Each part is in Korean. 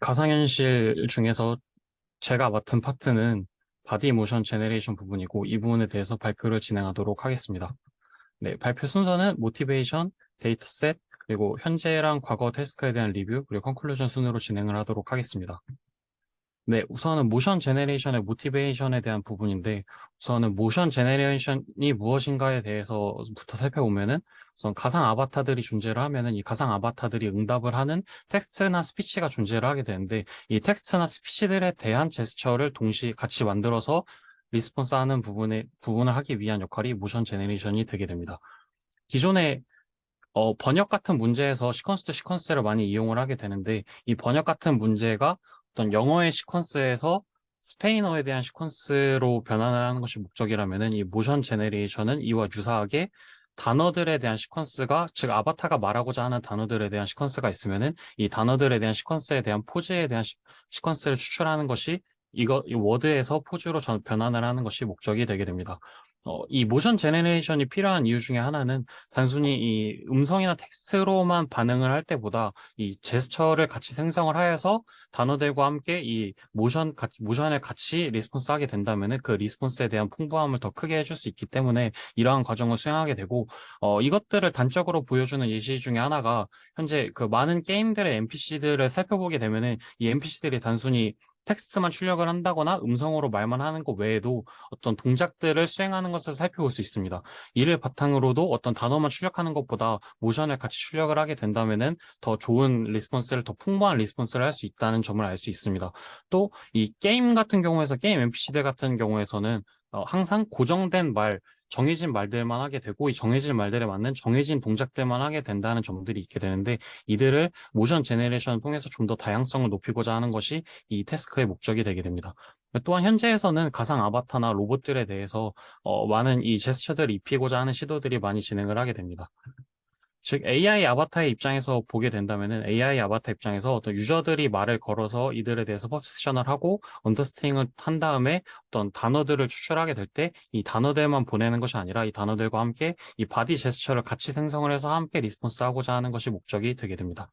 가상현실 중에서 제가 맡은 파트는 바디 모션 제네레이션 부분이고 이 부분에 대해서 발표를 진행하도록 하겠습니다. 네, 발표 순서는 모티베이션, 데이터셋, 그리고 현재랑 과거 태스크에 대한 리뷰, 그리고 컨클루전 순으로 진행을 하도록 하겠습니다. 네, 우선은 모션 제네레이션의 모티베이션에 대한 부분인데, 우선은 모션 제네레이션이 무엇인가에 대해서부터 살펴보면은, 우선 가상 아바타들이 존재를 하면은 이 가상 아바타들이 응답을 하는 텍스트나 스피치가 존재를 하게 되는데, 이 텍스트나 스피치들에 대한 제스처를 동시에 같이 만들어서 리스폰스 하는 부분에, 부분을 하기 위한 역할이 모션 제네레이션이 되게 됩니다. 기존에 어, 번역 같은 문제에서 시퀀스 투 시퀀스를 많이 이용을 하게 되는데, 이 번역 같은 문제가 어떤 영어의 시퀀스에서 스페인어에 대한 시퀀스로 변환을 하는 것이 목적이라면은 이 모션 제네레이션은 이와 유사하게 단어들에 대한 시퀀스가 즉 아바타가 말하고자 하는 단어들에 대한 시퀀스가 있으면은 이 단어들에 대한 시퀀스에 대한 포즈에 대한 시, 시퀀스를 추출하는 것이 이거 이 워드에서 포즈로 전- 변환을 하는 것이 목적이 되게 됩니다. 어, 이 모션 제네레이션이 필요한 이유 중에 하나는 단순히 이 음성이나 텍스트로만 반응을 할 때보다 이 제스처를 같이 생성을 하여서 단어들과 함께 이 모션, 모션을 같이 리스폰스 하게 된다면은 그 리스폰스에 대한 풍부함을 더 크게 해줄 수 있기 때문에 이러한 과정을 수행하게 되고, 어, 이것들을 단적으로 보여주는 예시 중에 하나가 현재 그 많은 게임들의 NPC들을 살펴보게 되면은 이 NPC들이 단순히 텍스트만 출력을 한다거나 음성으로 말만 하는 것 외에도 어떤 동작들을 수행하는 것을 살펴볼 수 있습니다. 이를 바탕으로도 어떤 단어만 출력하는 것보다 모션을 같이 출력을 하게 된다면은 더 좋은 리스폰스를 더 풍부한 리스폰스를 할 수 있다는 점을 알 수 있습니다. 또 이 게임 같은 경우에서 게임 NPC들 같은 경우에서는 어, 항상 고정된 말 정해진 말들만 하게 되고 이 정해진 말들에 맞는 정해진 동작들만 하게 된다는 점들이 있게 되는데 이들을 모션 제네레이션을 통해서 좀 더 다양성을 높이고자 하는 것이 이 태스크의 목적이 되게 됩니다. 또한 현재에서는 가상 아바타나 로봇들에 대해서 어, 많은 이 제스처들을 입히고자 하는 시도들이 많이 진행을 하게 됩니다. 즉 AI 아바타의 입장에서 보게 된다면은 AI 아바타 입장에서 어떤 유저들이 말을 걸어서 이들에 대해서 퍼셉션을 하고 언더스팅을 한 다음에 어떤 단어들을 추출하게 될 때 이 단어들만 보내는 것이 아니라 이 단어들과 함께 이 바디 제스처를 같이 생성을 해서 함께 리스폰스 하고자 하는 것이 목적이 되게 됩니다.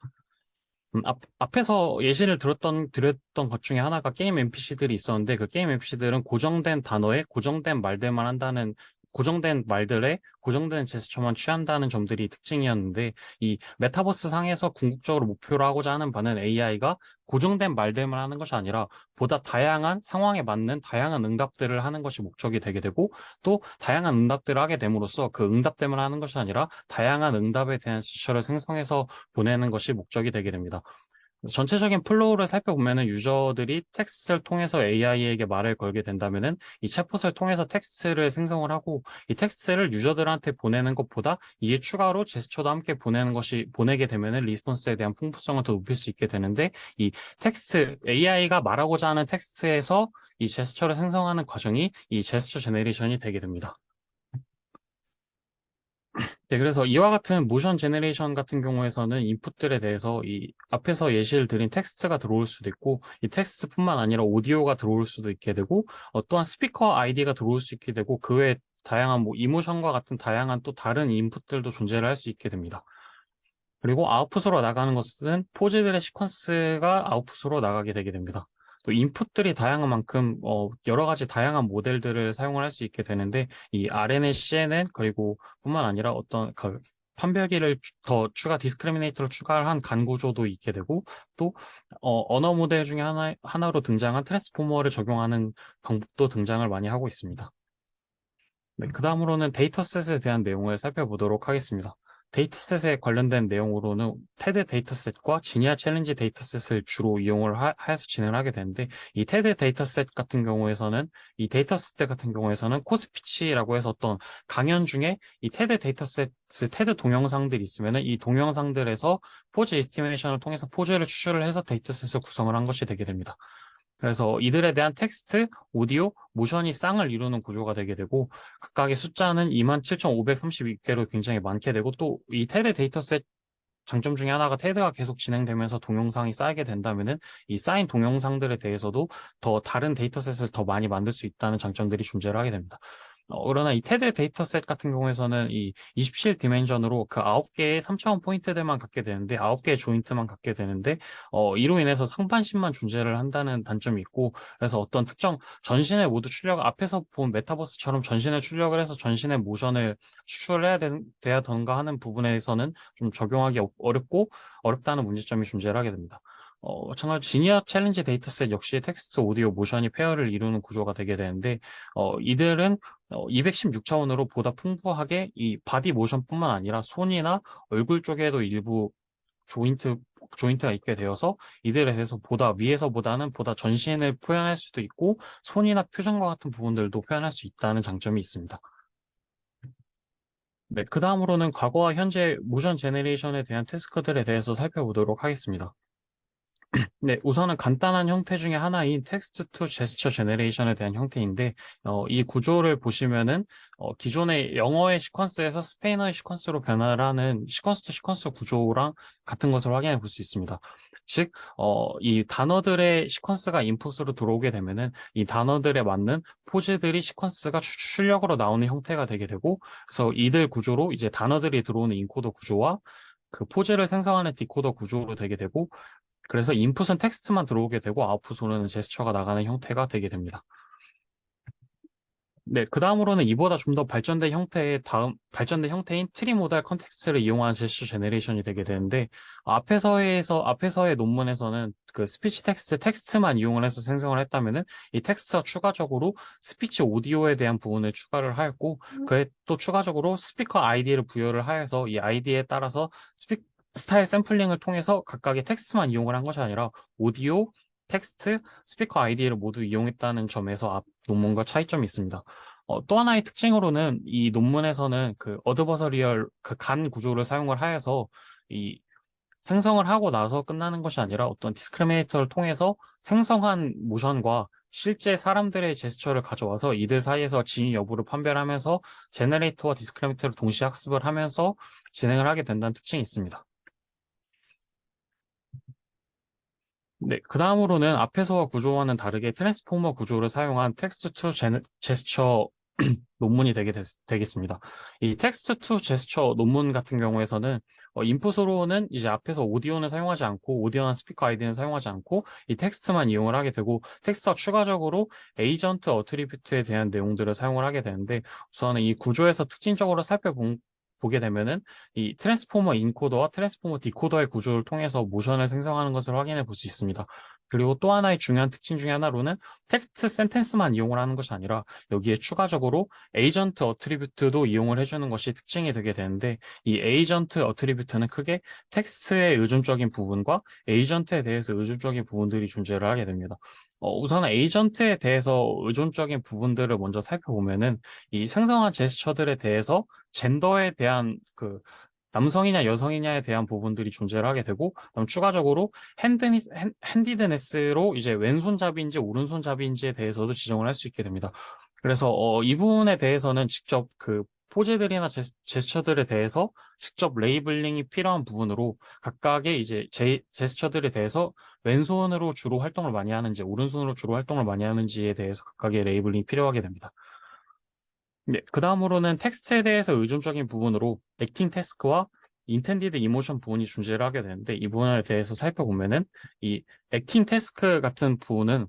음, 앞, 앞에서 예시를 들었던, 드렸던 것 중에 하나가 게임 NPC들이 있었는데 그 게임 NPC들은 고정된 단어에 고정된 말들만 한다는 고정된 말들에 고정된 제스처만 취한다는 점들이 특징이었는데 이 메타버스 상에서 궁극적으로 목표로 하고자 하는 바는 AI가 고정된 말들만 하는 것이 아니라 보다 다양한 상황에 맞는 다양한 응답들을 하는 것이 목적이 되게 되고 또 다양한 응답들을 하게 됨으로써 그 응답들만 하는 것이 아니라 다양한 응답에 대한 제스처를 생성해서 보내는 것이 목적이 되게 됩니다. 전체적인 플로우를 살펴보면은 유저들이 텍스트를 통해서 AI에게 말을 걸게 된다면은 이 챗봇을 통해서 텍스트를 생성을 하고 이 텍스트를 유저들한테 보내는 것보다 이에 추가로 제스처도 함께 보내는 것이 보내게 되면은 리스폰스에 대한 풍부성을 더 높일 수 있게 되는데 이 텍스트 AI가 말하고자 하는 텍스트에서 이 제스처를 생성하는 과정이 이 제스처 제네레이션이 되게 됩니다. 네, 그래서 이와 같은 모션 제네레이션 같은 경우에서는 인풋들에 대해서 이 앞에서 예시를 드린 텍스트가 들어올 수도 있고 이 텍스트뿐만 아니라 오디오가 들어올 수도 있게 되고 어, 또한 스피커 아이디가 들어올 수 있게 되고 그 외에 다양한 뭐 이모션과 같은 다양한 또 다른 인풋들도 존재를 할 수 있게 됩니다. 그리고 아웃풋으로 나가는 것은 포즈들의 시퀀스가 아웃풋으로 나가게 되게 됩니다. 또 인풋들이 다양한 만큼 어, 여러 가지 다양한 모델들을 사용을 할 수 있게 되는데 이 RNN, CNN 그리고 뿐만 아니라 어떤 그 판별기를 추- 더 추가 디스크리미네이터를 추가한 간 구조도 있게 되고 또 어, 언어 모델 중에 하나 하나로 등장한 트랜스포머를 적용하는 방법도 등장을 많이 하고 있습니다. 네, 그 다음으로는 데이터셋에 대한 내용을 살펴보도록 하겠습니다. 데이터셋에 관련된 내용으로는 테드 데이터셋과 지니아 챌린지 데이터셋을 주로 이용을 하, 해서 진행을 하게 되는데 이 테드 데이터셋 같은 경우에서는 이 데이터셋 같은 경우에서는 코스피치라고 해서 어떤 강연 중에 이 테드 데이터셋 테드 동영상들이 있으면은 이 동영상들에서 포즈 에스티메이션을 통해서 포즈를 추출을 해서 데이터셋을 구성을 한 것이 되게 됩니다. 그래서 이들에 대한 텍스트, 오디오, 모션이 쌍을 이루는 구조가 되게 되고 각각의 숫자는 27,532개로 굉장히 많게 되고 또 이 테드 데이터셋 장점 중에 하나가 테드가 계속 진행되면서 동영상이 쌓이게 된다면은 이 쌓인 동영상들에 대해서도 더 다른 데이터셋을 더 많이 만들 수 있다는 장점들이 존재를 하게 됩니다. 어, 그러나 이 테드 데이터셋 같은 경우에서는 이 27 디멘전으로 그 9개의 3차원 포인트들만 갖게 되는데 9개의 조인트만 갖게 되는데 어, 이로 인해서 상반신만 존재를 한다는 단점이 있고 그래서 어떤 특정 전신의 모두 출력 앞에서 본 메타버스처럼 전신에 출력을 해서 전신의 모션을 추출을 해야 되, 돼야 던가 하는 부분에서는 좀 적용하기 어- 어렵고 어렵다는 문제점이 존재를 하게 됩니다. 어, 마찬가지 지니어 챌린지 데이터셋 역시 텍스트, 오디오, 모션이 페어를 이루는 구조가 되게 되는데 어, 이들은 어, 216차원으로 보다 풍부하게 이 바디 모션뿐만 아니라 손이나 얼굴 쪽에도 일부 조인트 조인트가 있게 되어서 이들에 대해서 보다 위에서보다는 보다 전신을 표현할 수도 있고 손이나 표정과 같은 부분들도 표현할 수 있다는 장점이 있습니다. 네, 그 다음으로는 과거와 현재 모션 제네레이션에 대한 태스크들에 대해서 살펴보도록 하겠습니다. 네, 우선은 간단한 형태 중에 하나인 텍스트 투 제스처 제네레이션에 대한 형태인데, 어, 이 구조를 보시면은, 어, 기존의 영어의 시퀀스에서 스페인어의 시퀀스로 변화를 하는 시퀀스 투 시퀀스 구조랑 같은 것을 확인해 볼 수 있습니다. 즉, 어, 이 단어들의 시퀀스가 인풋으로 들어오게 되면은, 이 단어들에 맞는 포즈들이 시퀀스가 추- 출력으로 나오는 형태가 되게 되고, 그래서 이들 구조로 이제 단어들이 들어오는 인코더 구조와 그 포즈를 생성하는 디코더 구조로 되게 되고, 그래서 인풋은 텍스트만 들어오게 되고 아웃풋으로는 제스처가 나가는 형태가 되게 됩니다. 네, 그 다음으로는 이보다 좀 더 발전된 형태의 다음, 발전된 형태인 트리 모달 컨텍스트를 이용한 제스처 제네레이션이 되게 되는데, 앞에서에서, 앞에서의 논문에서는 그 스피치 텍스트, 텍스트만 이용을 해서 생성을 했다면은, 이 텍스트가 추가적으로 스피치 오디오에 대한 부분을 추가를 하였고, 그에 또 추가적으로 스피커 아이디를 부여를 하여서 이 아이디에 따라서 스피, 스타일 샘플링을 통해서 각각의 텍스트만 이용을 한 것이 아니라, 오디오, 텍스트, 스피커 아이디를 모두 이용했다는 점에서 앞 논문과 차이점이 있습니다. 어, 또 하나의 특징으로는 이 논문에서는 그 어드버서리얼 그 간 구조를 사용을 하여서 이 생성을 하고 나서 끝나는 것이 아니라 어떤 디스크리미네이터를 통해서 생성한 모션과 실제 사람들의 제스처를 가져와서 이들 사이에서 진위 여부를 판별하면서 제너레이터와 디스크리미네이터를 동시에 학습을 하면서 진행을 하게 된다는 특징이 있습니다. 네, 그 다음으로는 앞에서와 구조와는 다르게 트랜스포머 구조를 사용한 텍스트 투 제스처 논문이 되게 겠습니다이 텍스트 투 제스처 논문 같은 경우에서는 어, 인풋으로는 이제 앞에서 오디오는 사용하지 않고 오디오나 스피커 아이디는 사용하지 않고 이 텍스트만 이용을 하게 되고 텍스트가 추가적으로 에이전트 어트리뷰트에 대한 내용들을 사용을 하게 되는데 우선은 이 구조에서 특징적으로 살펴본 보게 되면은 이 트랜스포머 인코더와 트랜스포머 디코더의 구조를 통해서 모션을 생성하는 것을 확인해 볼 수 있습니다. 그리고 또 하나의 중요한 특징 중에 하나로는 텍스트 센텐스만 이용을 하는 것이 아니라 여기에 추가적으로 에이전트 어트리뷰트도 이용을 해주는 것이 특징이 되게 되는데 이 에이전트 어트리뷰트는 크게 텍스트의 의존적인 부분과 에이전트에 대해서 의존적인 부분들이 존재를 하게 됩니다. 어, 우선 에이전트에 대해서 의존적인 부분들을 먼저 살펴보면은 이 생성한 제스처들에 대해서 젠더에 대한 그 남성이냐 여성이냐에 대한 부분들이 존재를 하게 되고 그다음 추가적으로 핸드니, 핸, 핸디드네스로 이제 왼손잡이인지 오른손잡이인지에 대해서도 지정을 할 수 있게 됩니다. 그래서 어, 이 부분에 대해서는 직접 그 포즈들이나 제, 제스처들에 대해서 직접 레이블링이 필요한 부분으로 각각의 이제 제, 제스처들에 대해서 왼손으로 주로 활동을 많이 하는지 오른손으로 주로 활동을 많이 하는지에 대해서 각각의 레이블링이 필요하게 됩니다. 네, 그 다음으로는 텍스트에 대해서 의존적인 부분으로 액팅 태스크와 인텐디드 이모션 부분이 존재를 하게 되는데 이 부분에 대해서 살펴보면은 이 액팅 태스크 같은 부분은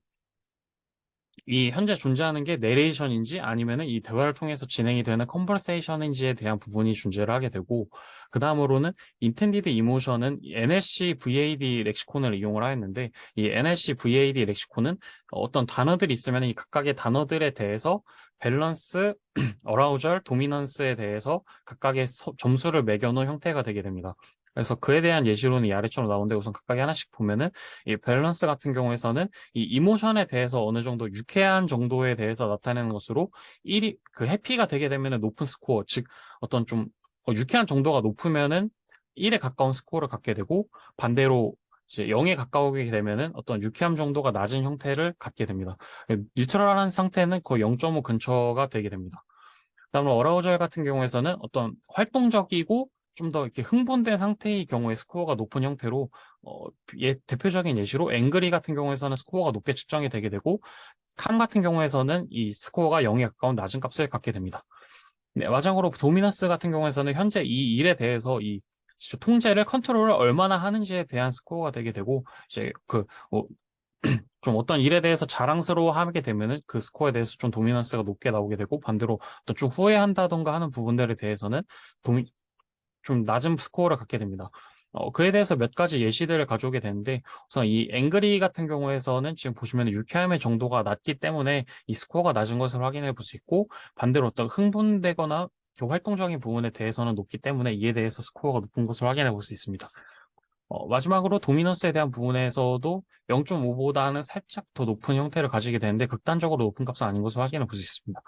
이 현재 존재하는 게 내레이션인지 아니면은 이 대화를 통해서 진행이 되는 컨버세이션인지에 대한 부분이 존재를 하게 되고 그 다음으로는 인텐디드 이모션은 NLC VAD 렉시콘을 이용을 하였는데 이 NLC VAD 렉시콘은 어떤 단어들이 있으면 이 각각의 단어들에 대해서 밸런스, 어라우절, 도미넌스에 대해서 각각의 서- 점수를 매겨놓은 형태가 되게 됩니다. 그래서 그에 대한 예시로는 이 아래처럼 나오는데 우선 각각의 하나씩 보면은 이 밸런스 같은 경우에서는 이 이모션에 대해서 어느 정도 유쾌한 정도에 대해서 나타내는 것으로 1이 그 해피가 되게 되면은 높은 스코어 즉 어떤 좀 어, 유쾌한 정도가 높으면은 1에 가까운 스코어를 갖게 되고 반대로 이제 0에 가까우게 되면은 어떤 유쾌함 정도가 낮은 형태를 갖게 됩니다. 뉴트럴한 상태는 거의 0.5 근처가 되게 됩니다. 그다음에 어라우절 같은 경우에서는 어떤 활동적이고 좀 더 이렇게 흥분된 상태의 경우에 스코어가 높은 형태로 어, 예, 대표적인 예시로 앵그리 같은 경우에서는 스코어가 높게 측정이 되게 되고 캄 같은 경우에서는 이 스코어가 0에 가까운 낮은 값을 갖게 됩니다. 네, 마지막으로 도미너스 같은 경우에서는 현재 이 일에 대해서 이 통제를 컨트롤을 얼마나 하는지에 대한 스코어가 되게 되고 이제 그 어, 좀 어떤 일에 대해서 자랑스러워하게 되면은 그 스코어에 대해서 좀 도미넌스가 높게 나오게 되고 반대로 또 좀 후회한다던가 하는 부분들에 대해서는 도미, 좀 낮은 스코어를 갖게 됩니다. 어, 그에 대해서 몇 가지 예시들을 가져오게 되는데 우선 이 앵그리 같은 경우에서는 지금 보시면 유쾌함의 정도가 낮기 때문에 이 스코어가 낮은 것을 확인해 볼 수 있고 반대로 어떤 흥분되거나 활동적인 부분에 대해서는 높기 때문에 이에 대해서 스코어가 높은 것을 확인해 볼 수 있습니다. 어, 마지막으로 도미넌스에 대한 부분에서도 0.5보다는 살짝 더 높은 형태를 가지게 되는데 극단적으로 높은 값은 아닌 것을 확인해 볼 수 있습니다.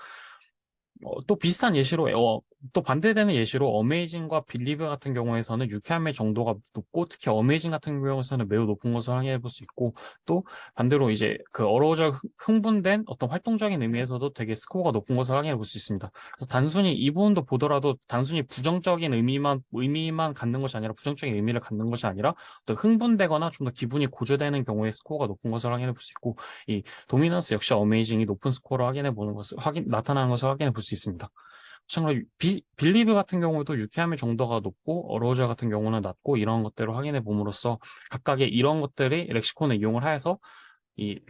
어, 또 비슷한 예시로 어, 또 반대되는 예시로 어메이징과 빌리브 같은 경우에서는 유쾌함의 정도가 높고 특히 어메이징 같은 경우에서는 매우 높은 것을 확인해 볼 수 있고 또 반대로 이제 그 어로저 흥분된 어떤 활동적인 의미에서도 되게 스코어가 높은 것을 확인해 볼 수 있습니다. 그래서 단순히 이 부분도 보더라도 단순히 부정적인 의미만 의미만 갖는 것이 아니라 부정적인 의미를 갖는 것이 아니라 또 흥분되거나 좀 더 기분이 고조되는 경우에 스코어가 높은 것을 확인해 볼 수 있고 이 도미넌스 역시 어메이징이 높은 스코어를 확인해 보는 것을 확인 나타나는 것을 확인해 볼 수 있습니다. 마찬가지로 비, 빌리브 같은 경우도 유쾌함의 정도가 높고 어로저 같은 경우는 낮고 이런 것들을 확인해 봄으로써 각각의 이런 것들이 렉시콘을 이용을 하여서 이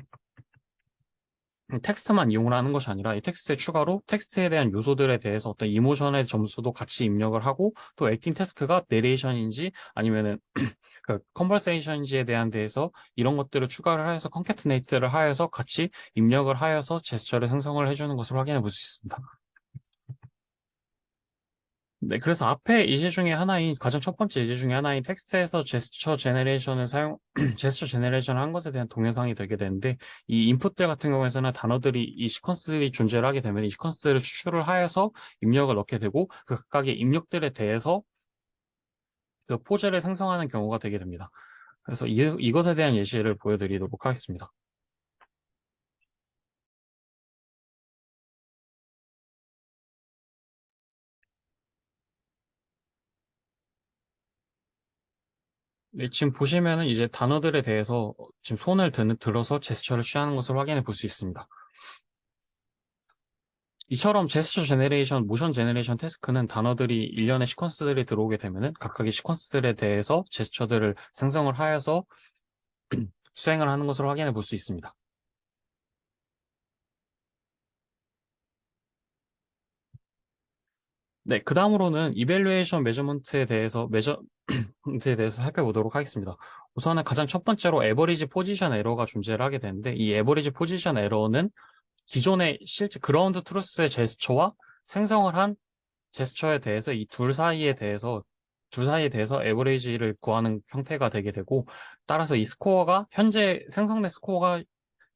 텍스트만 이용을 하는 것이 아니라 이 텍스트에 추가로 텍스트에 대한 요소들에 대해서 어떤 이모션의 점수도 같이 입력을 하고 또 액팅 태스크가 내레이션인지 아니면은 그 컨버세이션인지에 대한 데에서 이런 것들을 추가를 하여서 컨캐트네이트를 하여서 같이 입력을 하여서 제스처를 생성을 해주는 것을 확인해 볼 수 있습니다. 네, 그래서 앞에 예제 중에 하나인, 가장 첫 번째 예제 중에 하나인 텍스트에서 제스처 제네레이션을 사용, 제스처 제네레이션을 한 것에 대한 동영상이 되게 되는데, 이 인풋들 같은 경우에서는 단어들이, 이 시퀀스들이 존재를 하게 되면 이 시퀀스를 추출을 하여서 입력을 넣게 되고, 그 각각의 입력들에 대해서 그 포즈를 생성하는 경우가 되게 됩니다. 그래서 이, 이것에 대한 예시를 보여드리도록 하겠습니다. 네, 지금 보시면은 이제 단어들에 대해서 지금 손을 드, 들어서 제스처를 취하는 것을 확인해 볼 수 있습니다. 이처럼 제스처 제네레이션, 모션 제네레이션 태스크는 단어들이 일련의 시퀀스들이 들어오게 되면은 각각의 시퀀스들에 대해서 제스처들을 생성을 하여서 수행을 하는 것을 확인해 볼 수 있습니다. 네, 그 다음으로는 이벨루에이션 메저먼트에 대해서 메저먼트에 대해서 살펴보도록 하겠습니다. 우선은 가장 첫 번째로 에버리지 포지션 에러가 존재를 하게 되는데 이 에버리지 포지션 에러는 기존의 실제 그라운드 트루스의 제스처와 생성을 한 제스처에 대해서 이 둘 사이에 대해서 둘 사이에 대해서 에버리지를 구하는 형태가 되게 되고 따라서 이 스코어가 현재 생성된 스코어가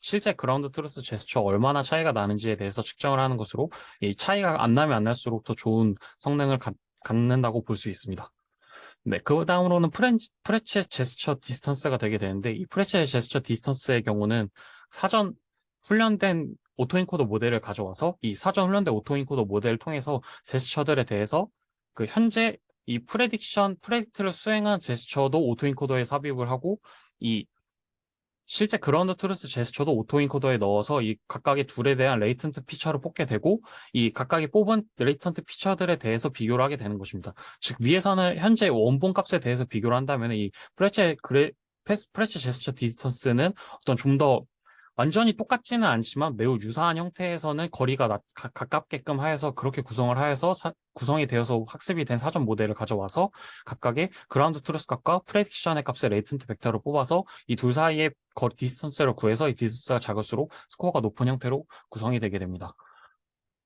실제 그라운드 트루스 제스처 얼마나 차이가 나는지에 대해서 측정을 하는 것으로 이 차이가 안 나면 안 날수록 더 좋은 성능을 가, 갖는다고 볼 수 있습니다. 네, 그 다음으로는 프레체 제스처 디스턴스가 되게 되는데 이 프레체 제스처 디스턴스의 경우는 사전 훈련된 오토인코더 모델을 가져와서 이 사전 훈련된 오토인코더 모델을 통해서 제스처들에 대해서 그 현재 이 프레딕션, 프레딕트를 수행한 제스처도 오토인코더에 삽입을 하고 이 실제 그라운드 트루스 제스처도 오토 인코더에 넣어서 이 각각의 둘에 대한 레이턴트 피처를 뽑게 되고 이 각각이 뽑은 레이턴트 피처들에 대해서 비교를 하게 되는 것입니다. 즉 위에서는 현재 원본 값에 대해서 비교를 한다면 이 프레체 그레 프레체 제스처 디스턴스는 어떤 좀 더 완전히 똑같지는 않지만 매우 유사한 형태에서는 거리가 낮, 가, 가깝게끔 하여서 그렇게 구성을 하여서 사, 구성이 되어서 학습이 된 사전 모델을 가져와서 각각의 그라운드 트루스 값과 프레딕션의 값의 레이튼트 벡터를 뽑아서 이 둘 사이의 거리 디스턴스를 구해서 이 디스턴스가 작을수록 스코어가 높은 형태로 구성이 되게 됩니다.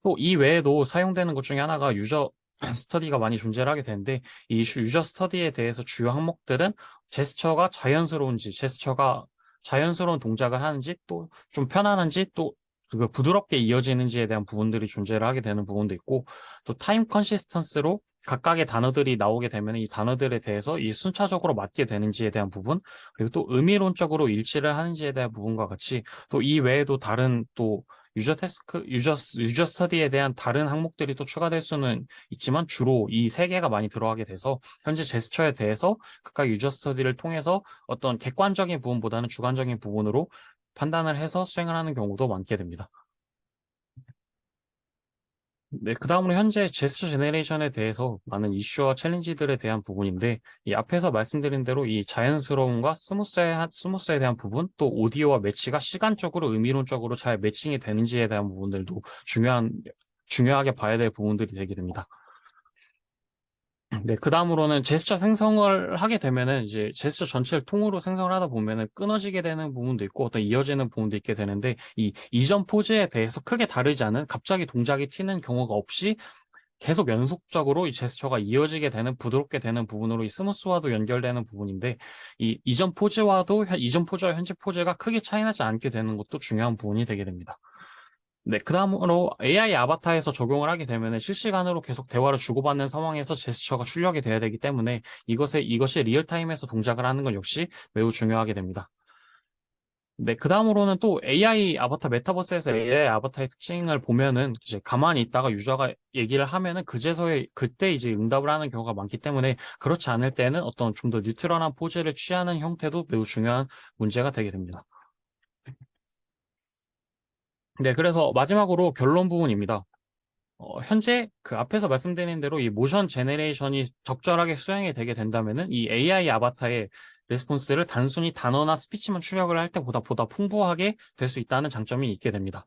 또 이 외에도 사용되는 것 중에 하나가 유저 스터디가 많이 존재를 하게 되는데 이 유저 스터디에 대해서 주요 항목들은 제스처가 자연스러운지 제스처가 자연스러운 동작을 하는지 또 좀 편안한지 또그 부드럽게 이어지는지에 대한 부분들이 존재를 하게 되는 부분도 있고 또 타임 컨시스턴스로 각각의 단어들이 나오게 되면 이 단어들에 대해서 이 순차적으로 맞게 되는지에 대한 부분 그리고 또 의미론적으로 일치를 하는지에 대한 부분과 같이 또 이 외에도 다른 또 유저 테스크, 유저, 유저 스터디에 대한 다른 항목들이 또 추가될 수는 있지만 주로 이 세 개가 많이 들어가게 돼서 현재 제스처에 대해서 각각 유저 스터디를 통해서 어떤 객관적인 부분보다는 주관적인 부분으로 판단을 해서 수행을 하는 경우도 많게 됩니다. 네, 그 다음으로 현재 제스처 제네레이션에 대해서 많은 이슈와 챌린지들에 대한 부분인데, 이 앞에서 말씀드린 대로 이 자연스러움과 스무스에, 스무스에 대한 부분, 또 오디오와 매치가 시간적으로 의미론적으로 잘 매칭이 되는지에 대한 부분들도 중요한, 중요하게 봐야 될 부분들이 되게 됩니다. 네, 그 다음으로는 제스처 생성을 하게 되면은 이제 제스처 전체를 통으로 생성을 하다 보면은 끊어지게 되는 부분도 있고 어떤 이어지는 부분도 있게 되는데 이 이전 포즈에 대해서 크게 다르지 않은 갑자기 동작이 튀는 경우가 없이 계속 연속적으로 이 제스처가 이어지게 되는 부드럽게 되는 부분으로 이 스무스와도 연결되는 부분인데 이 이전 포즈와도 현- 이전 포즈와 현재 포즈가 크게 차이나지 않게 되는 것도 중요한 부분이 되게 됩니다. 네, 그 다음으로 AI 아바타에서 적용을 하게 되면 실시간으로 계속 대화를 주고받는 상황에서 제스처가 출력이 돼야 되기 때문에 이것에, 이것이 리얼타임에서 동작을 하는 건 역시 매우 중요하게 됩니다. 네, 그 다음으로는 또 AI 아바타 메타버스에서 AI 아바타의 특징을 보면은 이제 가만히 있다가 유저가 얘기를 하면은 그제서야 그때 이제 응답을 하는 경우가 많기 때문에 그렇지 않을 때는 어떤 좀 더 뉴트럴한 포즈를 취하는 형태도 매우 중요한 문제가 되게 됩니다. 네, 그래서 마지막으로 결론 부분입니다. 어, 현재 그 앞에서 말씀드린 대로 이 모션 제네레이션이 적절하게 수행이 되게 된다면은 이 AI 아바타의 레스폰스를 단순히 단어나 스피치만 출력을 할 때보다 보다 풍부하게 될 수 있다는 장점이 있게 됩니다.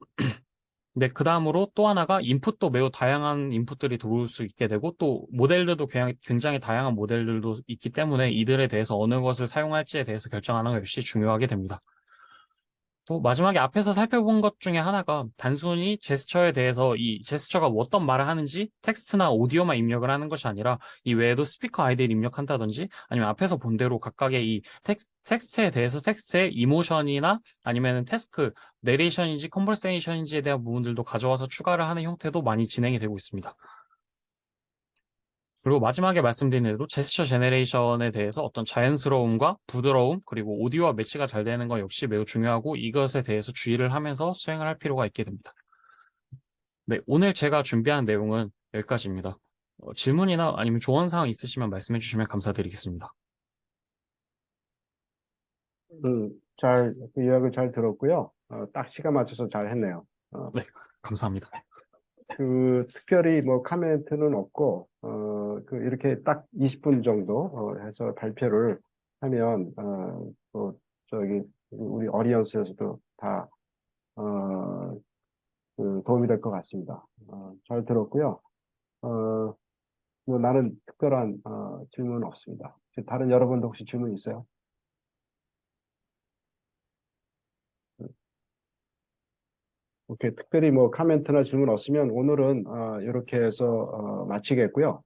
네, 그 다음으로 또 하나가 인풋도 매우 다양한 인풋들이 들어올 수 있게 되고 또 모델들도 굉장히, 다양한 모델들도 있기 때문에 이들에 대해서 어느 것을 사용할지에 대해서 결정하는 것 역시 중요하게 됩니다. 또 마지막에 앞에서 살펴본 것 중에 하나가 단순히 제스처에 대해서 이 제스처가 어떤 말을 하는지 텍스트나 오디오만 입력을 하는 것이 아니라 이 외에도 스피커 아이디를 입력한다든지 아니면 앞에서 본 대로 각각의 이 텍, 텍스트에 대해서 텍스트의 이모션이나 아니면 태스크, 내레이션인지 컨버세이션인지에 대한 부분들도 가져와서 추가를 하는 형태도 많이 진행이 되고 있습니다. 그리고 마지막에 말씀드린 대로 제스처 제네레이션에 대해서 어떤 자연스러움과 부드러움 그리고 오디오와 매치가 잘 되는 것 역시 매우 중요하고 이것에 대해서 주의를 하면서 수행을 할 필요가 있게 됩니다. 네, 오늘 제가 준비한 내용은 여기까지입니다. 어, 질문이나 아니면 조언 사항 있으시면 말씀해 주시면 감사드리겠습니다. 음, 잘, 그 요약을 잘 들었고요. 어, 딱 시간 맞춰서 잘 했네요. 네, 감사합니다. 그, 특별히 뭐 카멘트는 없고, 어, 그, 이렇게 딱 20분 정도, 어, 해서 발표를 하면, 어, 또, 저기, 우리 어리언스에서도 다, 어, 그 도움이 될 것 같습니다. 어, 잘 들었고요. 어, 뭐 나는 특별한, 어, 질문은 없습니다. 다른 여러분도 혹시 질문 있어요? 오케이. 특별히 뭐 카멘트나 질문 없으면 오늘은 어, 이렇게 해서 어, 마치겠고요.